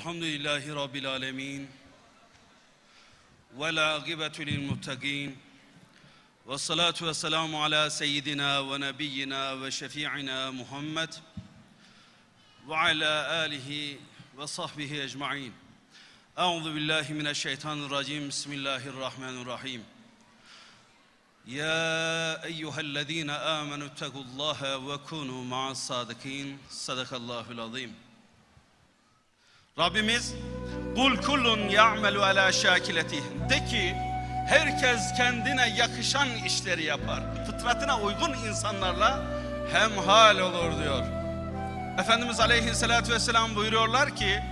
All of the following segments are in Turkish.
الحمد لله رب العالمين والعاقبة للمتقين والصلاة والسلام على سيدنا ونبينا وشفيعنا محمد وعلى آله وصحبه أجمعين. أعوذ بالله من الشيطان الرجيم. بسم الله الرحمن الرحيم. يا أيها الذين آمنوا اتقوا الله وكونوا مع الصادقين. صدق الله العظيم. Rabbimiz kul kullun ya'melu ala şakileti de ki herkes kendine yakışan işleri yapar. Fıtratına uygun insanlarla hemhal olur diyor. Efendimiz Aleyhisselatü Vesselam buyuruyorlar ki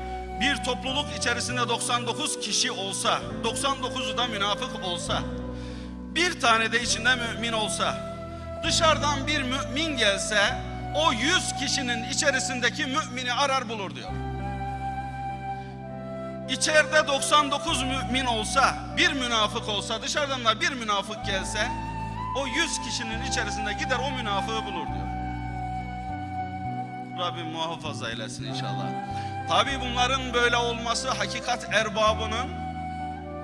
bir topluluk içerisinde 99 kişi olsa, 99'u da münafık olsa, bir tane de içinde mümin olsa, dışarıdan bir mümin gelse o 100 kişinin içerisindeki mümini arar bulur diyor. İçeride 99 mümin olsa, bir münafık olsa, dışarıdan da bir münafık gelse, o 100 kişinin içerisinde gider o münafığı bulur diyor. Rabbim muhafaza eylesin inşallah. Tabi bunların böyle olması hakikat erbabının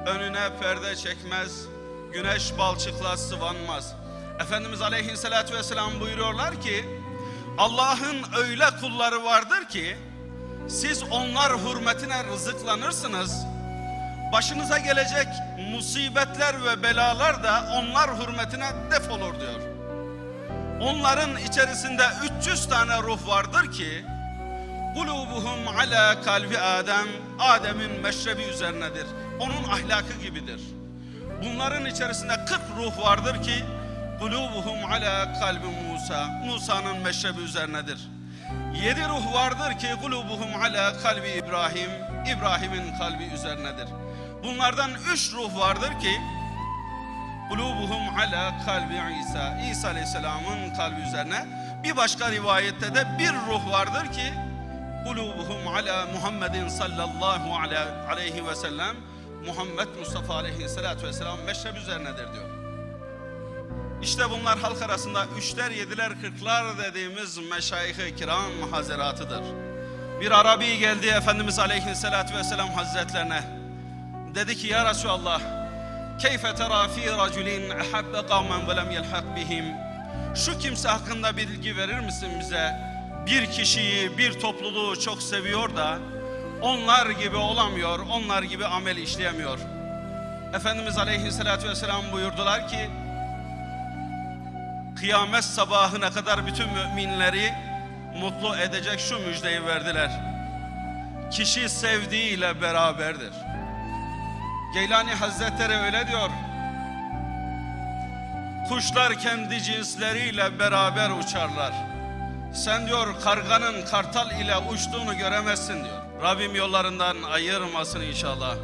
önüne perde çekmez, güneş balçıkla sıvanmaz. Efendimiz Aleyhisselatü Vesselam buyuruyorlar ki, Allah'ın öyle kulları vardır ki, siz onlar hürmetine rızıklanırsınız. Başınıza gelecek musibetler ve belalar da onlar hürmetine defolur diyor. Onların içerisinde 300 tane ruh vardır ki Kulubuhum ala kalbi Adem Adem'in meşrebi üzerinedir. Onun ahlakı gibidir. Bunların içerisinde 40 ruh vardır ki Kulubuhum ala kalbi Musa Musa'nın meşrebi üzerinedir. Yedi ruh vardır ki kulubuhum ala kalbi İbrahim, İbrahim'in kalbi üzerinedir. Bunlardan üç ruh vardır ki kulubuhum ala kalbi İsa, İsa Aleyhisselam'ın kalbi üzerine. Bir başka rivayette de bir ruh vardır ki kulubuhum ala Muhammedin sallallahu aleyhi ve sellem Muhammed Mustafa aleyhissalatu vesselam meşrep üzerinedir diyor. İşte bunlar halk arasında üçler, yediler, kırklar dediğimiz meşayih-i kiram hazeratıdır. Bir Arabi geldi Efendimiz Aleyhisselatü Vesselam Hazretlerine. Dedi ki ya Resulallah, keyfe tera fi raculin ahabbe kavmen ve lem yelhak bihim. Şu kimse hakkında bilgi verir misin bize? Bir kişiyi, bir topluluğu çok seviyor da onlar gibi olamıyor, onlar gibi amel işleyemiyor. Efendimiz Aleyhisselatü Vesselam buyurdular ki, kıyamet sabahına kadar bütün müminleri mutlu edecek şu müjdeyi verdiler. Kişi sevdiğiyle beraberdir. Geylani Hazretleri öyle diyor. Kuşlar kendi cinsleriyle beraber uçarlar. Sen diyor karganın kartal ile uçtuğunu göremezsin diyor. Rabbim yollarından ayırmasın inşallah.